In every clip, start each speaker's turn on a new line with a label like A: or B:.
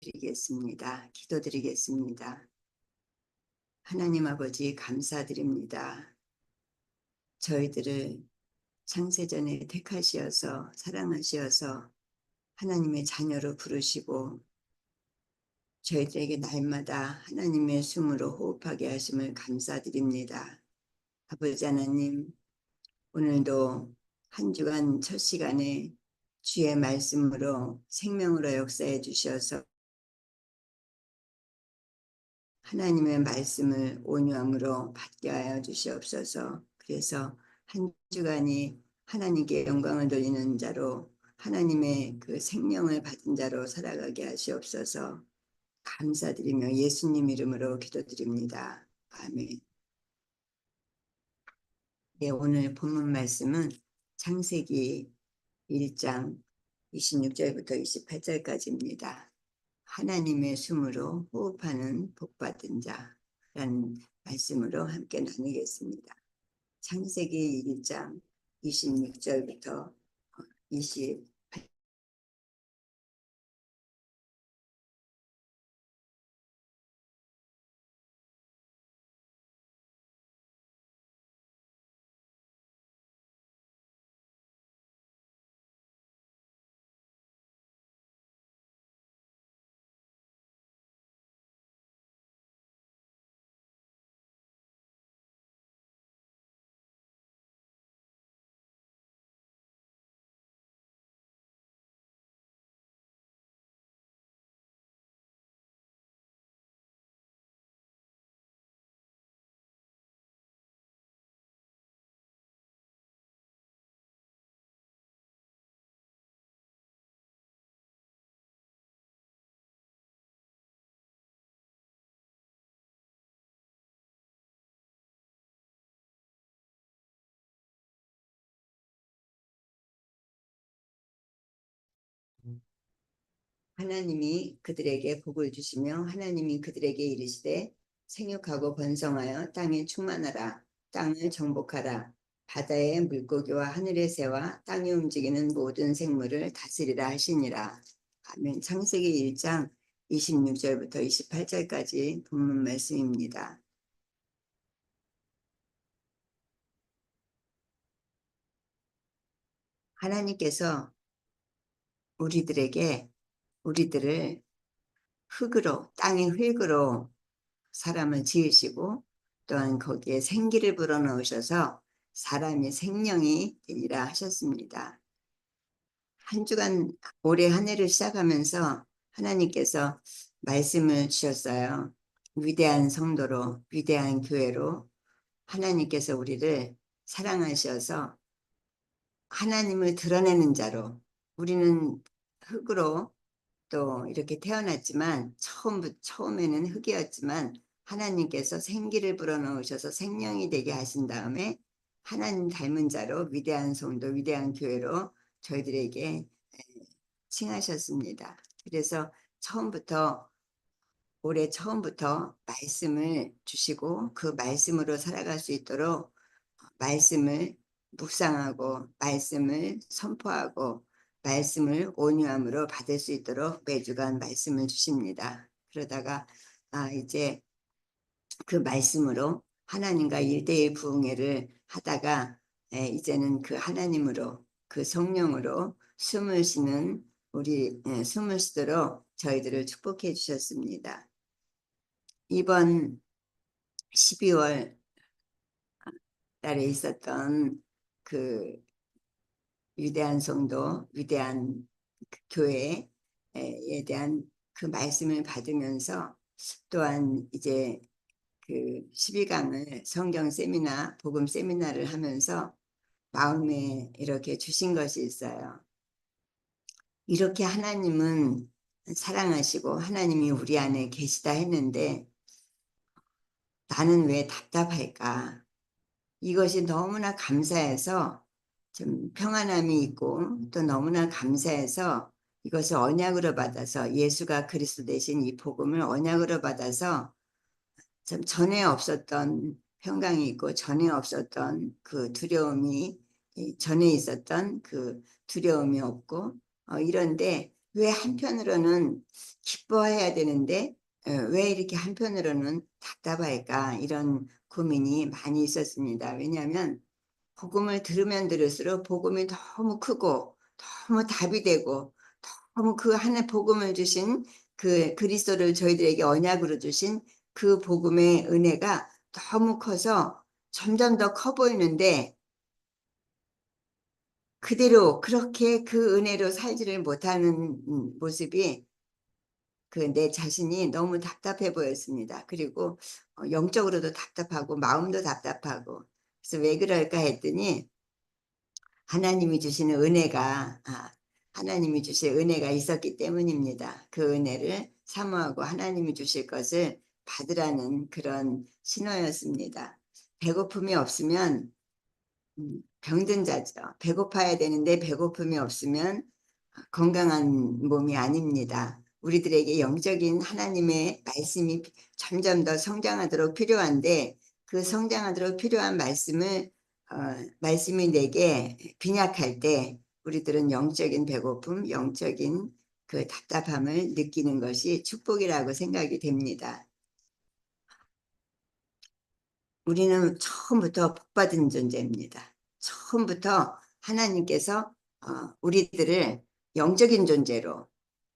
A: 드리겠습니다. 기도드리겠습니다. 하나님 아버지 감사드립니다. 저희들을 창세전에 택하시어서 사랑하시어서 하나님의 자녀로 부르시고 저희들에게 날마다 하나님의 숨으로 호흡하게 하심을 감사드립니다. 아버지 하나님 오늘도 한 주간 첫 시간에 주의 말씀으로 생명으로 역사해 주셔서 하나님의 말씀을 온유함으로 받게 하여 주시옵소서. 그래서 한 주간이 하나님께 영광을 돌리는 자로 하나님의 그 생명을 받은 자로 살아가게 하시옵소서. 감사드리며 예수님 이름으로 기도드립니다. 아멘. 네, 오늘 본문 말씀은 창세기 1장 26절부터 28절까지입니다. 하나님의 숨으로 호흡하는 복받은 자라는 말씀으로 함께 나누겠습니다. 창세기 1장 26절부터 20 하나님이 그들에게 복을 주시며 하나님이 그들에게 이르시되 생육하고 번성하여 땅에 충만하라 땅을 정복하라. 바다의 물고기와 하늘의 새와 땅에 움직이는 모든 생물을 다스리라 하시니라. 아멘. 창세기 1장 26절부터 28절까지 본문 말씀입니다. 하나님께서 우리들에게 우리들을 흙으로 땅의 흙으로 사람을 지으시고 또한 거기에 생기를 불어넣으셔서 사람의 생명이 되리라 하셨습니다. 한 주간 올해 한 해를 시작하면서 하나님께서 말씀을 주셨어요. 위대한 성도로 위대한 교회로 하나님께서 우리를 사랑하셔서 하나님을 드러내는 자로 우리는 흙으로 또 이렇게 태어났지만 처음 처음에는 흙이었지만 하나님께서 생기를 불어넣으셔서 생명이 되게 하신 다음에 하나님 닮은 자로 위대한 성도 위대한 교회로 저희들에게 칭하셨습니다. 그래서 처음부터 올해 처음부터 말씀을 주시고 그 말씀으로 살아갈 수 있도록 말씀을 묵상하고 말씀을 선포하고 말씀을 온유함으로 받을 수 있도록 매주간 말씀을 주십니다. 그러다가 아 이제 그 말씀으로 하나님과 일대일 부흥회를 하다가 에, 이제는 그 하나님으로 그 성령으로 숨을 쉬는 우리 에, 숨을 쉬도록 저희들을 축복해 주셨습니다. 이번 12월 달에 있었던 그 위대한 성도, 위대한 그 교회에 대한 그 말씀을 받으면서 또한 이제 그 12강을 성경 세미나, 복음 세미나를 하면서 마음에 이렇게 주신 것이 있어요. 이렇게 하나님은 사랑하시고 하나님이 우리 안에 계시다 했는데 나는 왜 답답할까? 이것이 너무나 감사해서 좀 평안함이 있고 또 너무나 감사해서 이것을 언약으로 받아서 예수가 그리스도 대신 이 복음을 언약으로 받아서 좀 전에 없었던 평강이 있고 전에 없었던 그 두려움이 전에 있었던 그 두려움이 없고 어, 이런데 왜 한편으로는 기뻐해야 되는데 어, 왜 이렇게 한편으로는 답답할까 이런 고민이 많이 있었습니다. 왜냐하면 복음을 들으면 들을수록 복음이 너무 크고 너무 답이 되고 너무 그 하나의 복음을 주신 그 그리스도를 저희들에게 언약으로 주신 그 복음의 은혜가 너무 커서 점점 더 커 보이는데 그대로 그렇게 그 은혜로 살지를 못하는 음, 모습이 그 내 자신이 너무 답답해 보였습니다. 그리고 어, 영적으로도 답답하고 마음도 답답하고 그래서 왜 그럴까 했더니 하나님이 주시는 은혜가 아, 하나님이 주실 은혜가 있었기 때문입니다. 그 은혜를 사모하고 하나님이 주실 것을 받으라는 그런 신호였습니다. 배고픔이 없으면 음, 병든 자죠. 배고파야 되는데 배고픔이 없으면 건강한 몸이 아닙니다. 우리들에게 영적인 하나님의 말씀이 점점 더 성장하도록 필요한데 그 성장하도록 필요한 말씀을 어, 말씀이 내게 빈약할 때 우리들은 영적인 배고픔, 영적인 그 답답함을 느끼는 것이 축복이라고 생각이 됩니다. 우리는 처음부터 복받은 존재입니다. 처음부터 하나님께서 어, 우리들을 영적인 존재로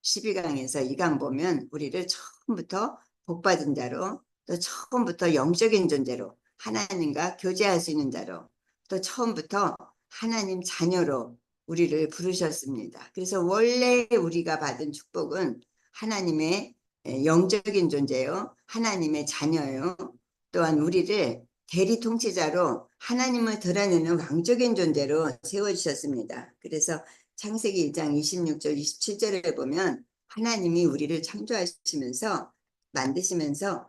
A: 12강에서 2강 보면 우리를 처음부터 복받은 자로 또 처음부터 영적인 존재로 하나님과 교제할 수 있는 자로 또 처음부터 하나님 자녀로 우리를 부르셨습니다. 그래서 원래 우리가 받은 축복은 하나님의 영적인 존재요. 하나님의 자녀요. 또한 우리를 대리 통치자로 하나님을 드러내는 왕적인 존재로 세워주셨습니다. 그래서 창세기 1장 26절 27절에 보면 하나님이 우리를 창조하시면서 만드시면서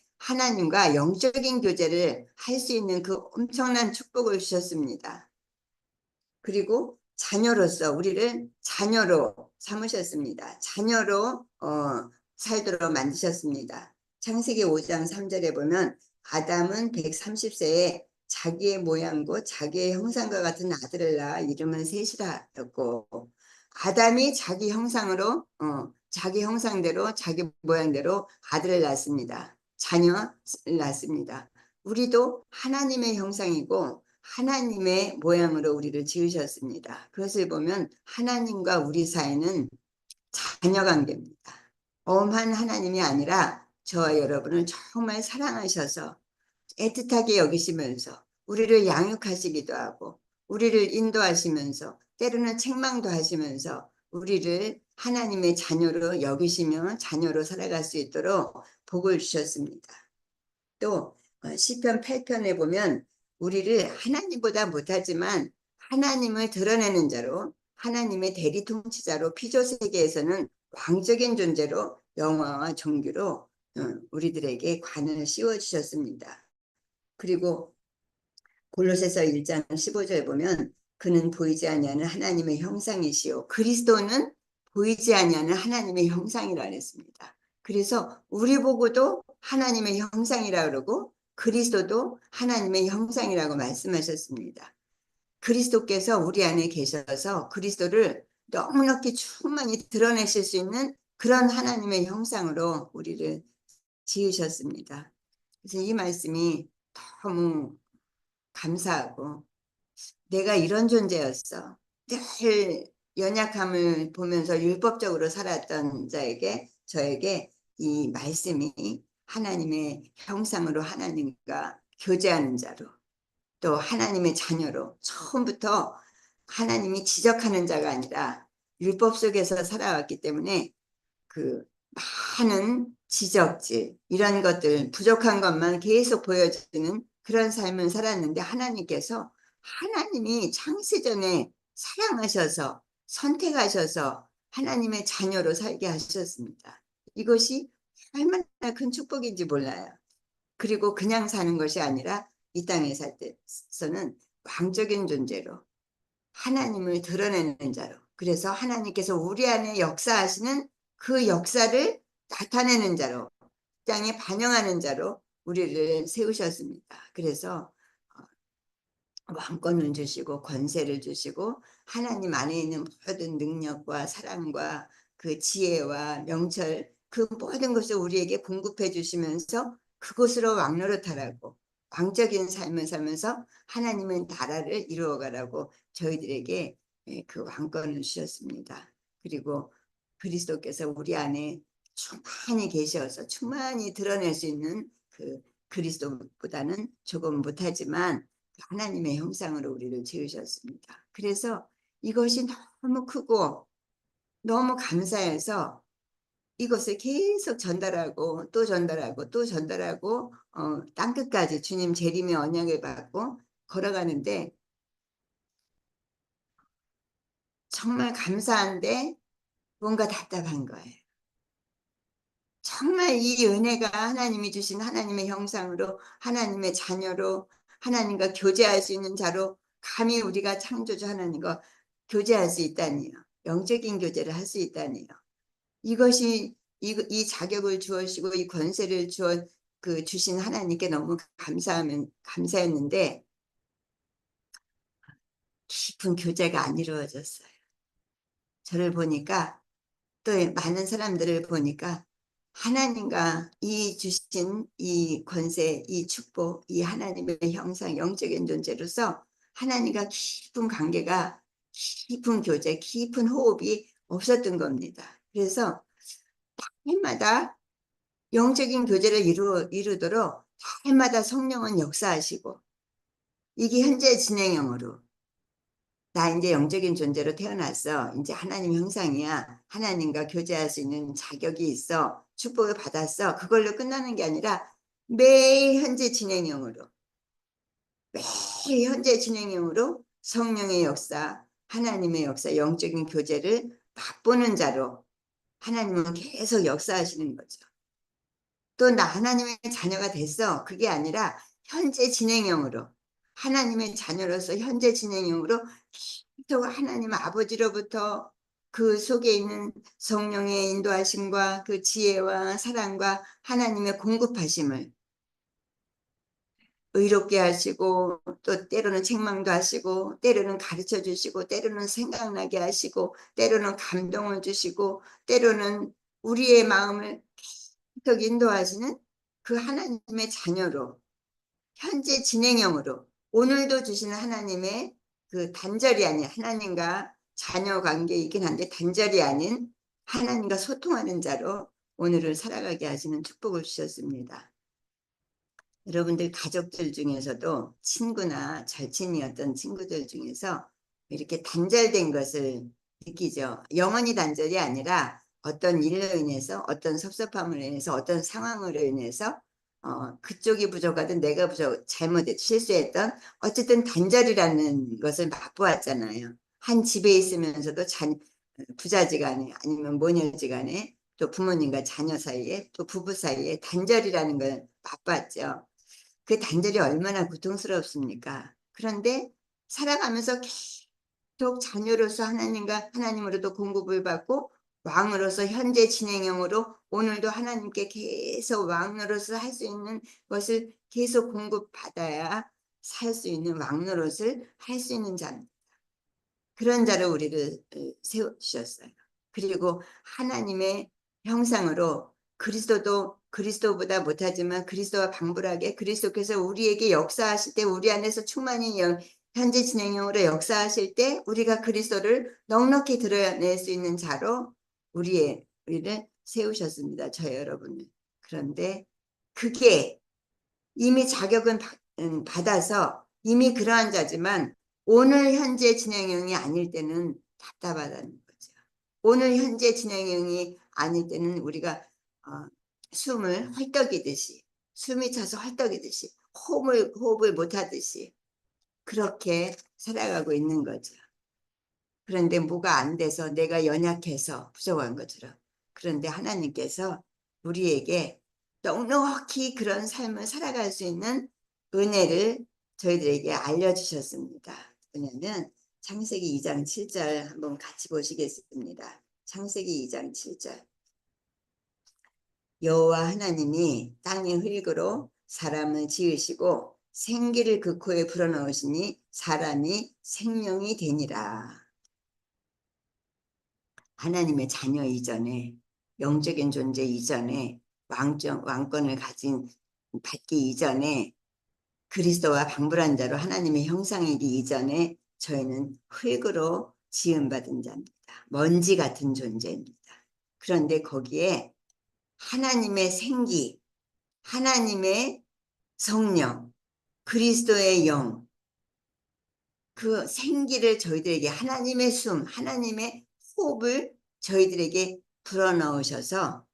A: 하나님과 영적인 교제를 할 수 있는 그 엄청난 축복을 주셨습니다. 그리고 자녀로서 우리를 자녀로 삼으셨습니다. 자녀로 어, 살도록 만드셨습니다. 창세기 5장 3절에 보면 아담은 130세에 자기의 모양고 자기의 형상과 같은 아들을 낳아 이름은 셋이라였고 아담이 자기 형상으로 어, 자기 형상대로 자기 모양대로 아들을 낳습니다. 자녀를 낳습니다. 우리도 하나님의 형상이고 하나님의 모양으로 우리를 지으셨습니다. 그것을 보면 하나님과 우리 사이는 자녀 관계입니다. 엄한 하나님이 아니라 저와 여러분을 정말 사랑하셔서 애틋하게 여기시면서 우리를 양육하시기도 하고 우리를 인도하시면서 때로는 책망도 하시면서 우리를 하나님의 자녀로 여기시며 자녀로 살아갈 수 있도록 복을 주셨습니다. 또 어, 시편 8편에 보면 우리를 하나님보다 못하지만 하나님을 드러내는 자로 하나님의 대리 통치자로 피조 세계에서는 왕적인 존재로 영화와 종교로 어, 우리들에게 관을 씌워 주셨습니다. 그리고 골로새서 1장 15절 보면 그는 보이지 아니하는 하나님의 형상이시요 그리스도는 보이지 아니하는 하나님의 형상이라 했습니다. 그래서 우리 보고도 하나님의 형상이라 그러고 그리스도도 하나님의 형상이라고 말씀하셨습니다. 그리스도께서 우리 안에 계셔서 그리스도를 너무너게 충만히 드러내실 수 있는 그런 하나님의 형상으로 우리를 지으셨습니다. 그래서 이 말씀이 너무 감사하고 내가 이런 존재였어. 늘 연약함을 보면서 율법적으로 살았던 자에게 저에게 이 말씀이 하나님의 형상으로 하나님과 교제하는 자로 또 하나님의 자녀로 처음부터 하나님이 지적하는 자가 아니라 율법 속에서 살아왔기 때문에 그 많은 지적질 이런 것들 부족한 것만 계속 보여주는 그런 삶을 살았는데 하나님께서 하나님이 창세전에 사랑하셔서 선택하셔서 하나님의 자녀로 살게 하셨습니다. 이것이 얼마나 큰 축복인지 몰라요. 그리고 그냥 사는 것이 아니라 이 땅에 살 때서는 왕적인 존재로 하나님을 드러내는 자로 그래서 하나님께서 우리 안에 역사하시는 그 역사를 나타내는 자로 땅에 반영하는 자로 우리를 세우셨습니다. 그래서 어, 왕권을 주시고 권세를 주시고 하나님 안에 있는 모든 능력과 사랑과 그 지혜와 명철 그 모든 것을 우리에게 공급해 주시면서 그곳으로 왕노릇하라고 왕적인 삶을 살면서 하나님의 나라를 이루어가라고 저희들에게 예, 그 왕권을 주셨습니다. 그리고 그리스도께서 우리 안에 충만히 계셔서 충만히 드러낼 수 있는 그 그리스도보다는 조금 못하지만 하나님의 형상으로 우리를 지으셨습니다. 그래서 이것이 너무 크고 너무 감사해서 이것을 계속 전달하고 또 전달하고 또 전달하고 어, 땅끝까지 주님 재림의 언약을 받고 걸어가는데 정말 감사한데 뭔가 답답한 거예요. 정말 이 은혜가 하나님이 주신 하나님의 형상으로 하나님의 자녀로 하나님과 교제할 수 있는 자로 감히 우리가 창조주 하나님과 교제할 수 있다니요. 영적인 교제를 할 수 있다니요. 이것이 이, 이 자격을 주어시고 이 권세를 주어 그 주신 하나님께 너무 감사하면 감사했는데 깊은 교제가 안 이루어졌어요. 저를 보니까 또 많은 사람들을 보니까 하나님과 이 주신 이 권세, 이 축복, 이 하나님의 형상, 영적인 존재로서 하나님과 깊은 관계가 깊은 교제, 깊은 호흡이 없었던 겁니다. 그래서 해마다 영적인 교제를 이루, 이루도록 해마다 성령은 역사하시고 이게 현재 진행형으로 나 이제 영적인 존재로 태어났어. 이제 하나님 형상이야. 하나님과 교제할 수 있는 자격이 있어. 축복을 받았어. 그걸로 끝나는 게 아니라 매일 현재 진행형으로 매일 현재 진행형으로 성령의 역사, 하나님의 역사, 영적인 교제를 맛보는 자로 하나님은 계속 역사하시는 거죠. 또 나 하나님의 자녀가 됐어. 그게 아니라 현재 진행형으로 하나님의 자녀로서 현재 진행형으로 계속 하나님 아버지로부터 그 속에 있는 성령의 인도하심과 그 지혜와 사랑과 하나님의 공급하심을 의롭게 하시고 또 때로는 책망도 하시고 때로는 가르쳐 주시고 때로는 생각나게 하시고 때로는 감동을 주시고 때로는 우리의 마음을 계속 인도하시는 그 하나님의 자녀로 현재 진행형으로 오늘도 주시는 하나님의 그 단절이 아닌 하나님과 자녀 관계이긴 한데 단절이 아닌 하나님과 소통하는 자로 오늘을 살아가게 하시는 축복을 주셨습니다. 여러분들 가족들 중에서도 친구나 절친이었던 친구들 중에서 이렇게 단절된 것을 느끼죠. 영원히 단절이 아니라 어떤 일로 인해서 어떤 섭섭함을 인해서 어떤 상황으로 인해서 어, 그쪽이 부족하든 내가 부족 잘못했 실수했던 어쨌든 단절이라는 것을 맛보았잖아요. 한 집에 있으면서도 자, 부자지간에 아니면 모녀지간에 또 부모님과 자녀 사이에 또 부부 사이에 단절이라는 걸 맛봤죠. 그 단절이 얼마나 고통스럽습니까? 그런데 살아가면서 계속 자녀로서 하나님과 하나님으로도 공급을 받고 왕으로서 현재 진행형으로 오늘도 하나님께 계속 왕으로서 할 수 있는 것을 계속 공급받아야 살 수 있는 왕노릇을 할 수 있는 자입니다. 그런 자를 우리를 세우셨어요. 그리고 하나님의 형상으로 그리스도도 그리스도보다 못하지만 그리스도와 방불하게 그리스도께서 우리에게 역사하실 때 우리 안에서 충만히 현재 진행형으로 역사하실 때 우리가 그리스도를 넉넉히 드러낼 수 있는 자로 우리의 우리를 세우셨습니다. 저 여러분을. 그런데 그게 이미 자격은 음, 받아서 이미 그러한 자지만 오늘 현재 진행형이 아닐 때는 답답하다는 거죠. 오늘 현재 진행형이 아닐 때는 우리가 어, 숨을 헐떡이듯이 숨이 차서 헐떡이듯이 호흡을, 호흡을 못하듯이 그렇게 살아가고 있는 거죠. 그런데 뭐가 안 돼서 내가 연약해서 부족한 것처럼. 그런데 하나님께서 우리에게 넉넉히 그런 삶을 살아갈 수 있는 은혜를 저희들에게 알려주셨습니다. 왜냐하면 창세기 2장 7절 한번 같이 보시겠습니다. 창세기 2장 7절 여호와 하나님이 땅의 흙으로 사람을 지으시고 생기를 그 코에 불어넣으시니 사람이 생명이 되니라. 하나님의 자녀 이전에 영적인 존재 이전에 왕정 왕권을 가진 받기 이전에 그리스도와 방불한 자로 하나님의 형상이기 이전에 저희는 흙으로 지음받은 자입니다. 먼지 같은 존재입니다. 그런데 거기에 하나님의 생기, 하나님의 성령, 그리스도의 영, 그 생기를 저희들에게 하나님의 숨, 하나님의 호흡을 저희들에게 불어넣으셔서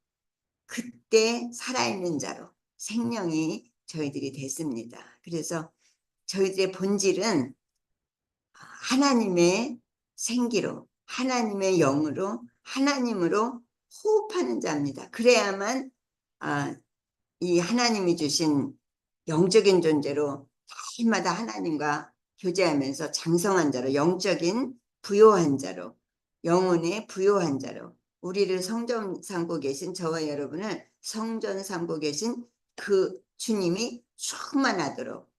A: 그때 살아있는 자로 생명이 저희들이 됐습니다. 그래서 저희들의 본질은 하나님의 생기로, 하나님의 영으로, 하나님으로 호흡하는 자입니다. 그래야만 아, 이 하나님이 주신 영적인 존재로 날마다 하나님과 교제하면서 장성한 자로 영적인 부요한 자로 영혼의 부요한 자로 우리를 성전 삼고 계신 저와 여러분을 성전 삼고 계신 그 주님이 충만하도록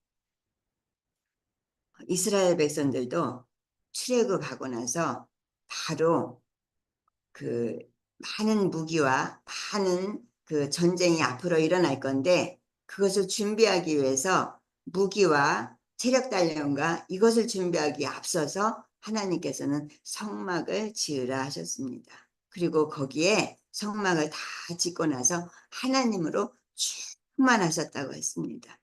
A: 이스라엘 백성들도 출애굽하고 나서 바로 그 많은 무기와 많은 그 전쟁이 앞으로 일어날 건데 그것을 준비하기 위해서 무기와 체력 단련과 이것을 준비하기 앞서서 하나님께서는 성막을 지으라 하셨습니다. 그리고 거기에 성막을 다 짓고 나서 하나님으로 충만하셨다고 했습니다.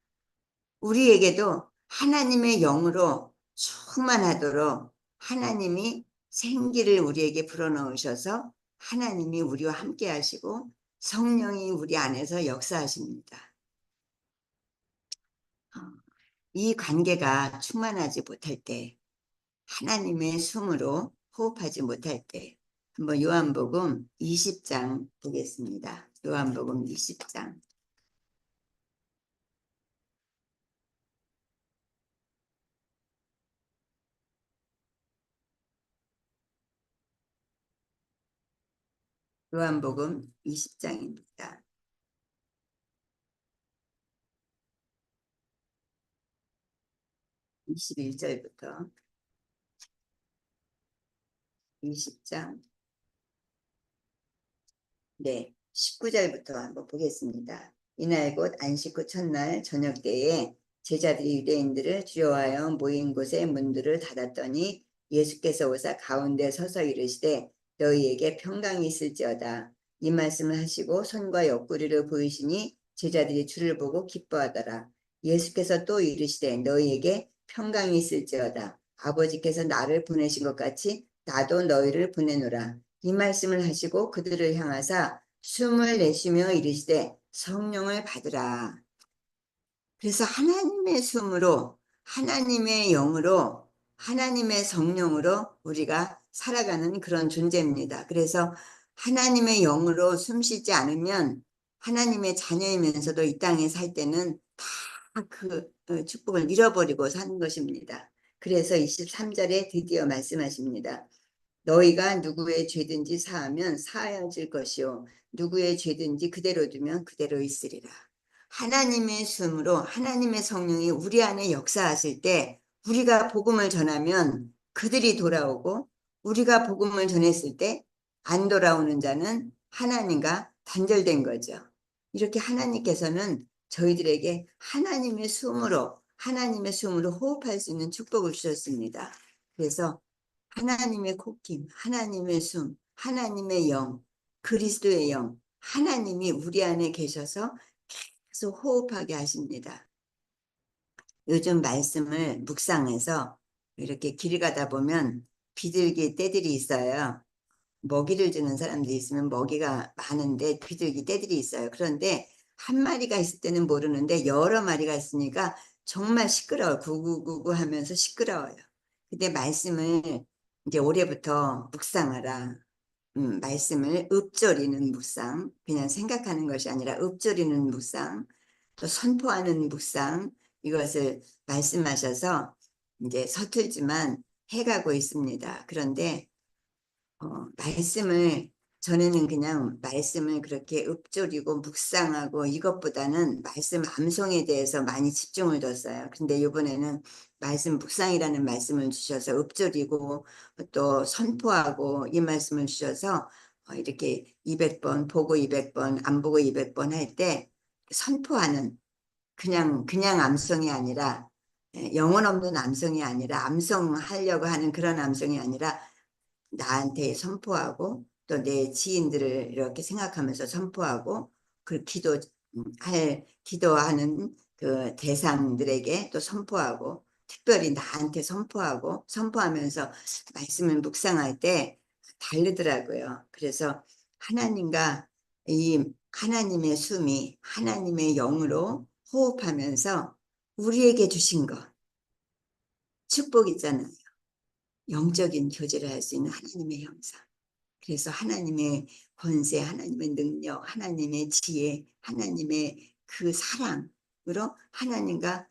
A: 우리에게도 하나님의 영으로 충만하도록 하나님이 생기를 우리에게 불어넣으셔서 하나님이 우리와 함께 하시고 성령이 우리 안에서 역사하십니다. 어, 이 관계가 충만하지 못할 때 하나님의 숨으로 호흡하지 못할 때 한번 요한복음 20장 보겠습니다. 요한복음 20장 요한복음 20장입니다. 21절부터 20장 네 19절부터 한번 보겠습니다. 이날 곧 안식 후 첫날 저녁 때에 제자들이 유대인들을 두려워하여 모인 곳에 문들을 닫았더니 예수께서 오사 가운데 서서 이르시되 너희에게 평강이 있을지어다. 이 말씀을 하시고 손과 옆구리를 보이시니 제자들이 주를 보고 기뻐하더라. 예수께서 또 이르시되 너희에게 평강이 있을지어다. 아버지께서 나를 보내신 것 같이 나도 너희를 보내노라. 이 말씀을 하시고 그들을 향하사 숨을 내쉬며 이르시되 성령을 받으라. 그래서 하나님의 숨으로 하나님의 영으로 하나님의 성령으로 우리가 살아가는 그런 존재입니다. 그래서 하나님의 영으로 숨쉬지 않으면 하나님의 자녀이면서도 이 땅에 살 때는 다 그 축복을 잃어버리고 사는 것입니다. 그래서 23절에 드디어 말씀하십니다. 너희가 누구의 죄든지 사하면 사하여질 것이요 누구의 죄든지 그대로 두면 그대로 있으리라. 하나님의 숨으로 하나님의 성령이 우리 안에 역사하실 때 우리가 복음을 전하면 그들이 돌아오고 우리가 복음을 전했을 때 안 돌아오는 자는 하나님과 단절된 거죠. 이렇게 하나님께서는 저희들에게 하나님의 숨으로 하나님의 숨으로 호흡할 수 있는 축복을 주셨습니다. 그래서 하나님의 코김, 하나님의 숨, 하나님의 영, 그리스도의 영, 하나님이 우리 안에 계셔서 계속 호흡하게 하십니다. 요즘 말씀을 묵상해서 이렇게 길 가다 보면 비둘기 떼들이 있어요. 먹이를 주는 사람들이 있으면 먹이가 많은데 비둘기 떼들이 있어요. 그런데 한 마리가 있을 때는 모르는데 여러 마리가 있으니까 정말 시끄러워. 구구구구 하면서 시끄러워요. 근데 말씀을 이제 올해부터 묵상하라. 음, 말씀을 읊조리는 묵상, 그냥 생각하는 것이 아니라 읊조리는 묵상, 또 선포하는 묵상, 이것을 말씀하셔서 이제 서툴지만 해가고 있습니다. 그런데 어, 말씀을 전에는 그냥 말씀을 그렇게 읊조리고 묵상하고 이것보다는 말씀 암송에 대해서 많이 집중을 뒀어요. 근데 이번에는 말씀 묵상이라는 말씀을 주셔서 읊조리고 또 선포하고 이 말씀을 주셔서 어, 이렇게 200번 보고 200번 안 보고 200번 할 때 선포하는 그냥 그냥 암송이 아니라 예, 영혼 없는 암송이 아니라 암송하려고 하는 그런 암송이 아니라 나한테 선포하고 또 내 지인들을 이렇게 생각하면서 선포하고 그 기도 음, 할 기도하는 그 대상들에게 또 선포하고 특별히 나한테 선포하고 선포하면서 말씀을 묵상할 때 다르더라고요. 그래서 하나님과 이 하나님의 숨이 하나님의 영으로 호흡하면서 우리에게 주신 것 축복이잖아요. 영적인 교제를 할 수 있는 하나님의 형상. 그래서 하나님의 권세, 하나님의 능력, 하나님의 지혜, 하나님의 그 사랑으로 하나님과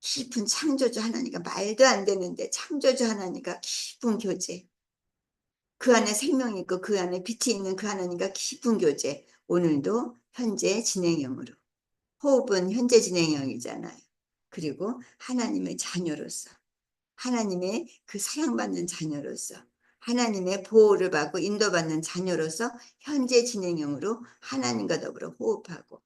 A: 깊은 창조주 하나님과 말도 안 되는데 창조주 하나님과 깊은 교제. 그 안에 생명이 있고 그 안에 빛이 있는 그 하나님과 깊은 교제. 오늘도 현재 진행형으로. 호흡은 현재 진행형이잖아요. 그리고 하나님의 자녀로서 하나님의 그 사랑받는 자녀로서 하나님의 보호를 받고 인도받는 자녀로서 현재 진행형으로 하나님과 더불어 호흡하고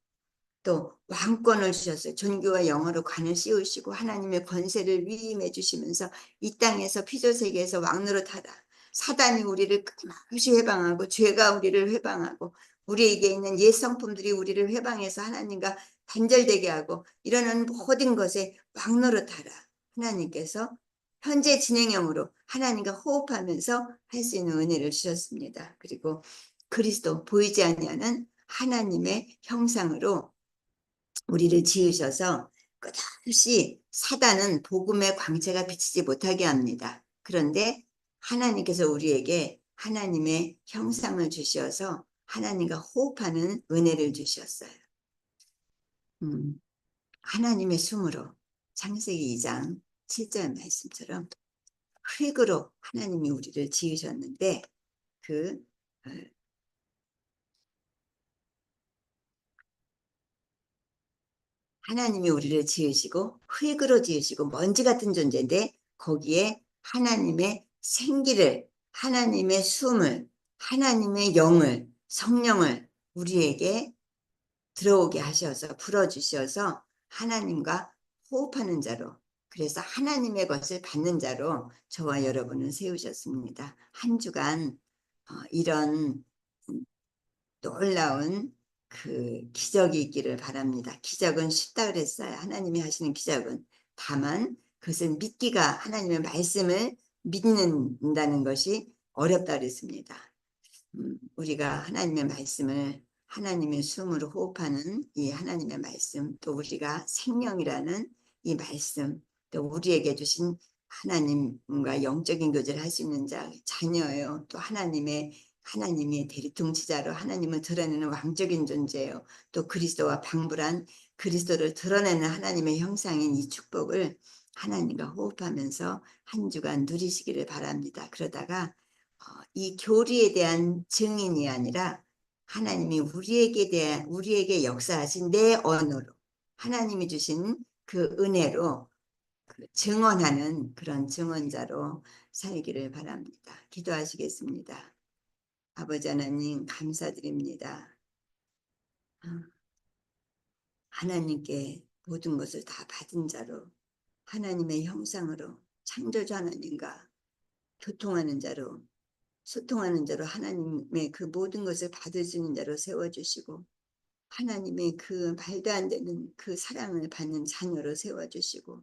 A: 또 왕권을 주셨어요. 존귀와 영어로 관을 씌우시고 하나님의 권세를 위임해 주시면서 이 땅에서 피조세계에서 왕노릇하다. 사단이 우리를 끊임없이 회방하고 죄가 우리를 회방하고 우리에게 있는 옛 성품들이 우리를 회방해서 하나님과 단절되게 하고 이러는 모든 것에 왕노릇하라. 하나님께서 현재 진행형으로 하나님과 호흡하면서 할 수 있는 은혜를 주셨습니다. 그리고 그리스도 보이지 아니하는 하나님의 형상으로 우리를 지으셔서 끝없이 사단은 복음의 광채가 비치지 못하게 합니다. 그런데 하나님께서 우리에게 하나님의 형상을 주셔서 하나님과 호흡하는 은혜를 주셨어요. 음, 하나님의 숨으로 창세기 2장 7절 말씀처럼 흙으로 하나님이 우리를 지으셨는데 그 어, 하나님이 우리를 지으시고 흙으로 지으시고 먼지 같은 존재인데 거기에 하나님의 생기를 하나님의 숨을 하나님의 영을 성령을 우리에게 들어오게 하셔서 불어주셔서 하나님과 호흡하는 자로 그래서 하나님의 것을 받는 자로 저와 여러분을 세우셨습니다. 한 주간 어, 이런 놀라운 그 기적이 있기를 바랍니다. 기적은 쉽다 그랬어요. 하나님이 하시는 기적은. 다만 그것은 믿기가 하나님의 말씀을 믿는다는 것이 어렵다 그랬습니다. 음, 우리가 하나님의 말씀을 하나님의 숨으로 호흡하는 이 하나님의 말씀 또 우리가 생명이라는 이 말씀 또 우리에게 주신 하나님과 영적인 교제를 할 수 있는 자 자녀예요. 또 하나님의 하나님의 대리통치자로 하나님을 드러내는 왕적인 존재예요. 또 그리스도와 방불한 그리스도를 드러내는 하나님의 형상인 이 축복을 하나님과 호흡하면서 한 주간 누리시기를 바랍니다. 그러다가 어, 이 교리에 대한 증인이 아니라 하나님이 우리에게 대한 우리에게 역사하신 내 언어로 하나님이 주신 그 은혜로 그 증언하는 그런 증언자로 살기를 바랍니다. 기도하시겠습니다. 아버지 하나님 감사드립니다. 아, 하나님께 모든 것을 다 받은 자로 하나님의 형상으로 창조자 하나님과 교통하는 자로 소통하는 자로 하나님의 그 모든 것을 있는 자로 세워주시고 하나님의 그 말도 안 되는 그 사랑을 받는 자녀로 세워주시고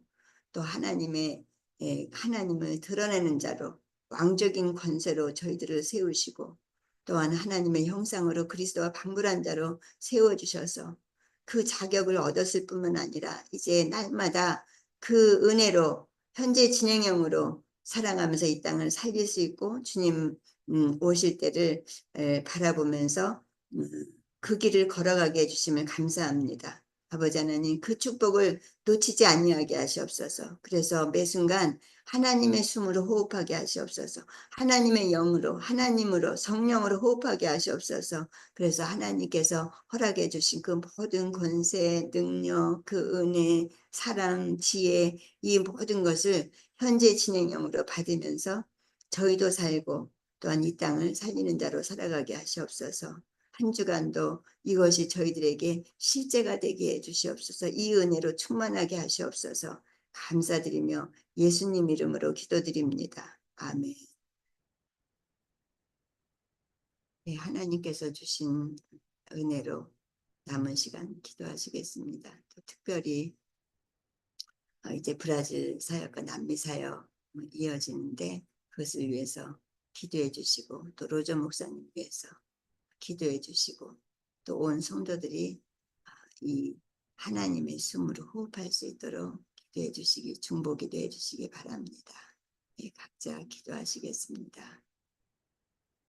A: 또 하나님의 예, 하나님을 드러내는 자로 왕적인 권세로 저희들을 세우시고 또한 하나님의 형상으로 그리스도와 방불한 자로 세워주셔서 그 자격을 얻었을 뿐만 아니라 이제 날마다 그 은혜로 현재 진행형으로 살아가면서 이 땅을 살릴 수 있고 주님 음, 오실 때를 에, 바라보면서 음, 그 길을 걸어가게 해주심을 감사합니다. 아버지 하나님 그 축복을 놓치지 아니하게 하시옵소서. 그래서 매 순간 하나님의 숨으로 호흡하게 하시옵소서. 하나님의 영으로 하나님으로 성령으로 호흡하게 하시옵소서. 그래서 하나님께서 허락해 주신 그 모든 권세, 능력, 그 은혜, 사랑, 지혜 이 모든 것을 현재 진행형으로 받으면서 저희도 살고 또한 이 땅을 살리는 자로 살아가게 하시옵소서. 한 주간도 이것이 저희들에게 실제가 되게 해 주시옵소서. 이 은혜로 충만하게 하시옵소서. 감사드리며 예수님 이름으로 기도드립니다. 아멘. 네, 하나님께서 주신 은혜로 남은 시간 기도하시겠습니다. 또 특별히 어, 이제 브라질 사역과 남미 사역 이어지는데 그것을 위해서 기도해 주시고 또 로저 목사님 위해서 기도해 주시고 또 온 성도들이 아, 이 하나님의 숨으로 호흡할 수 있도록 기도해 주시기 중보 기도해 주시기 바랍니다. 예, 각자 기도하시겠습니다.